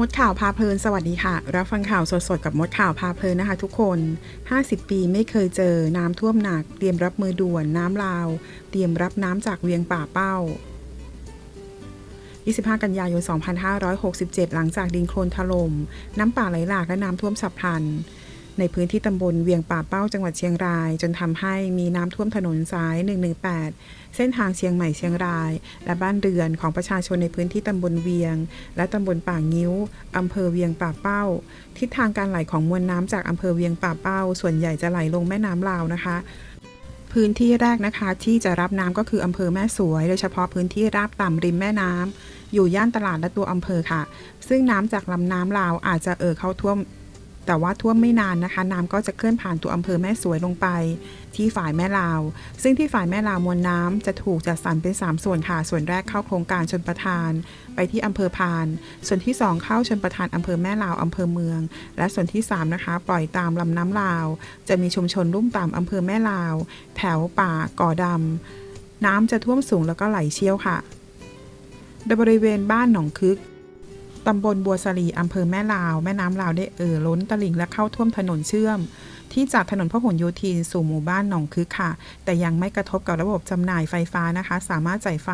มดข่าวพาเพลินสวัสดีค่ะ รับฟังข่าวสดๆ กับมดข่าวพาเพลินนะคะ ทุกคน 50 ปีไม่เคยเจอน้ำท่วมหนัก เตรียมรับมือด่วนน้ำลาว เตรียมรับน้ำจากเวียงป่าเป้า 25 กันยายน 2567 หลังจากดินโคลนถล่มน้ำป่าไหลหลากและน้ำท่วมฉับพลัน ในพื้นที่ตำบลเวียงป่าเป้าจังหวัดเชียงราย จนทำให้มีน้ำท่วมถนนสาย 118 เส้นทางเชียงใหม่เชียงราย และบ้านเรือนของประชาชนในพื้นที่ตำบลเวียง และตำบลป่างิ้วอำเภอเวียงป่าเป้า ทิศทางการไหลของมวลน้ำจากอำเภอเวียงป่าเป้า ส่วนใหญ่จะไหลลงแม่น้ำลาวนะคะพื้นที่แรกนะคะที่จะรับน้ำก็คืออำเภอแม่สวย โดยเฉพาะพื้นที่ราบต่ำริมแม่น้ำอยู่ย่านตลาดและตัวอำเภอค่ะ ซึ่งน้ำจากลำน้ำลาวอาจจะเอ่อเข้าท่วม แต่ว่าท่วมไม่นานนะคะ น้ำก็จะเคลื่อนผ่านตัวอำเภอแม่สวยลงไป ที่ฝ่ายแม่ลาว ซึ่งที่ฝ่ายแม่ลาวมวลน้ำจะถูกจัดสรรเป็น 3 ส่วนค่ะ ส่วนแรกเข้าโครงการชนประทาน ไปที่อำเภอพาน ส่วนที่ 2 เข้าชนประทานอำเภอแม่ลาวอำเภอเมือง และส่วนที่ 3 นะคะ ปล่อยตามลำน้ำลาว จะมีชุมชนลุ่มต่ำอำเภอแม่ลาว แถวป่าก่อดำน้ำจะท่วมสูงแล้วก็ไหลเชี่ยวค่ะโดยบริเวณบ้านหนองคึก ตำบลบัวสลีอำเภอแม่ลาว แม่น้ำลาวได้เอ่อล้นตลิ่งและเข้าท่วมถนนเชื่อม ที่จากถนนพหลโยธินสู่หมู่บ้านหนองคึกค่ะ แต่ยังไม่กระทบกับระบบจำหน่ายไฟฟ้านะคะ สามารถจ่ายไฟ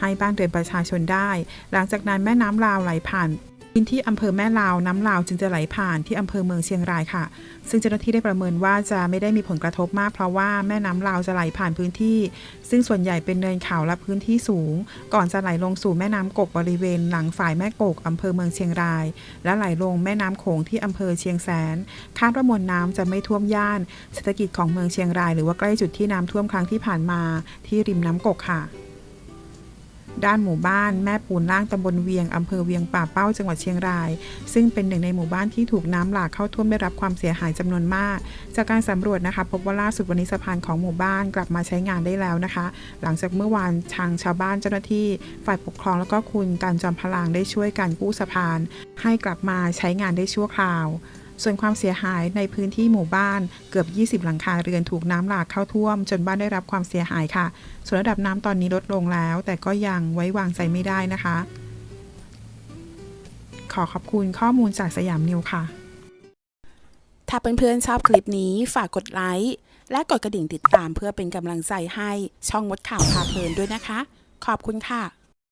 ให้บ้านเรือนประชาชนได้ หลังจากนั้นแม่น้ำลาวไหลผ่าน พื้นที่อำเภอแม่ลาวน้ำลาวจึงจะไหลผ่านที่อำเภอเมืองเชียงรายค่ะ ซึ่งเจ้าหน้าที่ได้ประเมินว่าจะไม่ได้มีผลกระทบมากเพราะว่าแม่น้ำลาวจะไหลผ่านพื้นที่ ซึ่งส่วนใหญ่เป็นเนินเขาและพื้นที่สูง ก่อนจะไหลลงสู่แม่น้ำกกบริเวณหลังฝ่ายแม่กกอำเภอเมืองเชียงราย และไหลลงแม่น้ำโขงที่อำเภอเชียงแสน คาดว่ามวลน้ำจะไม่ท่วมย่านเศรษฐกิจของเมืองเชียงราย หรือว่าใกล้จุดที่น้ำท่วมครั้งที่ผ่านมา ที่ริมน้ำกกค่ะ ด้านหมู่บ้านแม่ปูนล่างตำบลเวียงอำเภอเวียงป่าเป้าจังหวัดเชียงราย ซึ่งเป็นหนึ่งในหมู่บ้านที่ถูกน้ำหลากเข้าท่วมได้รับความเสียหายจำนวนมาก จากการสำรวจนะคะ พบว่าล่าสุดวันนี้สะพานของหมู่บ้านกลับมาใช้งานได้แล้วนะคะ หลังจากเมื่อวานทางชาวบ้านเจ้าหน้าที่ ฝ่ายปกครองแล้วก็คุณการจอมพลางได้ช่วยกันกู้สะพาน ให้กลับมาใช้งานได้ชั่วคราว ส่วนความเสียหายในพื้นที่หมู่บ้านเกือบ 20 หลังคาเรือนถูกน้ำหลากเข้าท่วม จนบ้านได้รับความเสียหายค่ะ ส่วนระดับน้ำตอนนี้ลดลงแล้ว แต่ก็ยังไว้วางใจไม่ได้นะคะ ขอขอบคุณข้อมูลจากสยามนิวค่ะ ถ้าเพื่อนๆชอบคลิปนี้ฝากกดไลค์และกดกระดิ่งติดตามเพื่อเป็นกำลังใจให้ช่องมดข่าวพาเพลินด้วยนะคะ ขอบคุณค่ะ